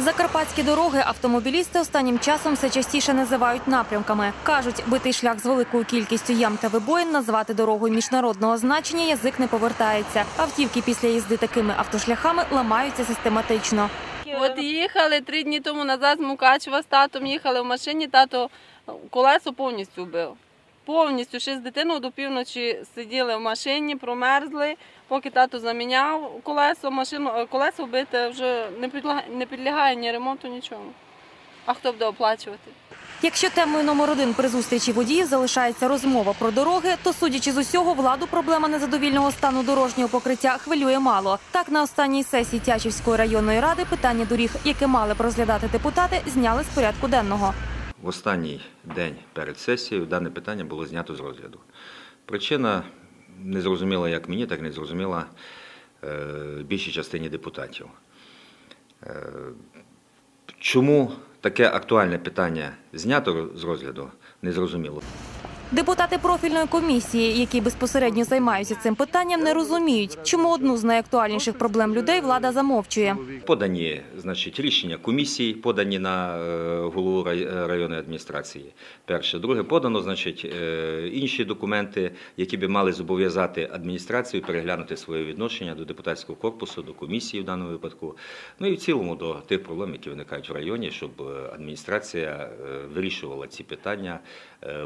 Закарпатські дороги автомобілісти останнім часом все частіше називають напрямками. Кажуть, битий шлях з великою кількістю ям та вибоїн назвати дорогою міжнародного значення язик не повертається. Автівки після їзди такими автошляхами ламаються систематично. От їхали три дні тому назад з Мукачева з татом, їхали в машині, тато колесо повністю вбив. Повністю ще з дитиною до півночі сиділи в машині, промерзли. Поки тато заміняв колесо, машину, е, колесо вбите вже не підлягає, не підлягає ні ремонту, нічого. А хто буде оплачувати? Якщо темою номер один при зустрічі водіїв залишається розмова про дороги, то судячи з усього, владу проблема незадовільного стану дорожнього покриття хвилює мало. Так на останній сесії Тячівської районної ради питання доріг, яке мали б розглядати депутати, зняли з порядку денного. В останній день перед сесією дане питання було знято з розгляду. Причина не зрозуміла як мені, так і не зрозуміла е, більшій частині депутатів. Е, чому таке актуальне питання знято з розгляду, не зрозуміло. Депутати профільної комісії, які безпосередньо займаються цим питанням, не розуміють, чому одну з найактуальніших проблем людей влада замовчує. Подані значить, рішення комісії, подані на е, голову е, районної адміністрації. Перше. Друге, подано значить, е, інші документи, які би мали зобов'язати адміністрацію переглянути своє відношення до депутатського корпусу, до комісії в даному випадку. Ну і в цілому до тих проблем, які виникають в районі, щоб адміністрація вирішувала ці питання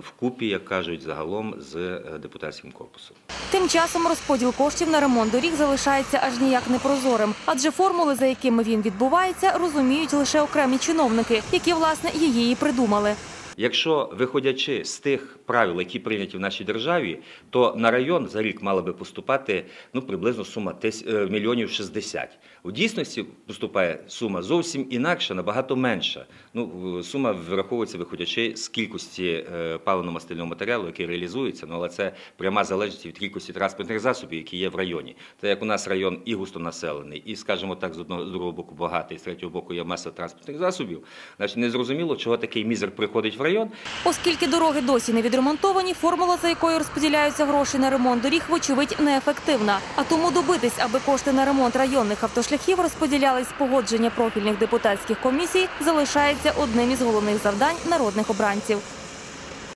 вкупі, як кажуть, загалом з е, депутатським корпусом. Тим часом розподіл коштів на ремонт доріг залишається аж ніяк непрозорим, адже формули, за якими він відбувається, розуміють лише окремі чиновники, які власне її і придумали. Якщо виходячи з тих правил, які прийняті в нашій державі, то на район за рік мала би поступати ну приблизно сума тис- е, мільйонів 60. В дійсності поступає сума зовсім інакша, набагато менша. Ну сума враховується виходячи з кількості е, паливно-мастильного матеріалу, який реалізується. Ну але це пряма залежить від кількості транспортних засобів, які є в районі. Та як у нас район і густонаселений, і скажімо так, з одного з другого боку багатий, з третього боку є маса транспортних засобів. Значить, незрозуміло, чого такий мізер приходить район. Оскільки дороги досі не відремонтовані, формула, за якою розподіляються гроші на ремонт доріг, вочевидь, неефективна. А тому добитись, аби кошти на ремонт районних автошляхів розподілялись з погодження профільних депутатських комісій, залишається одним із головних завдань народних обранців.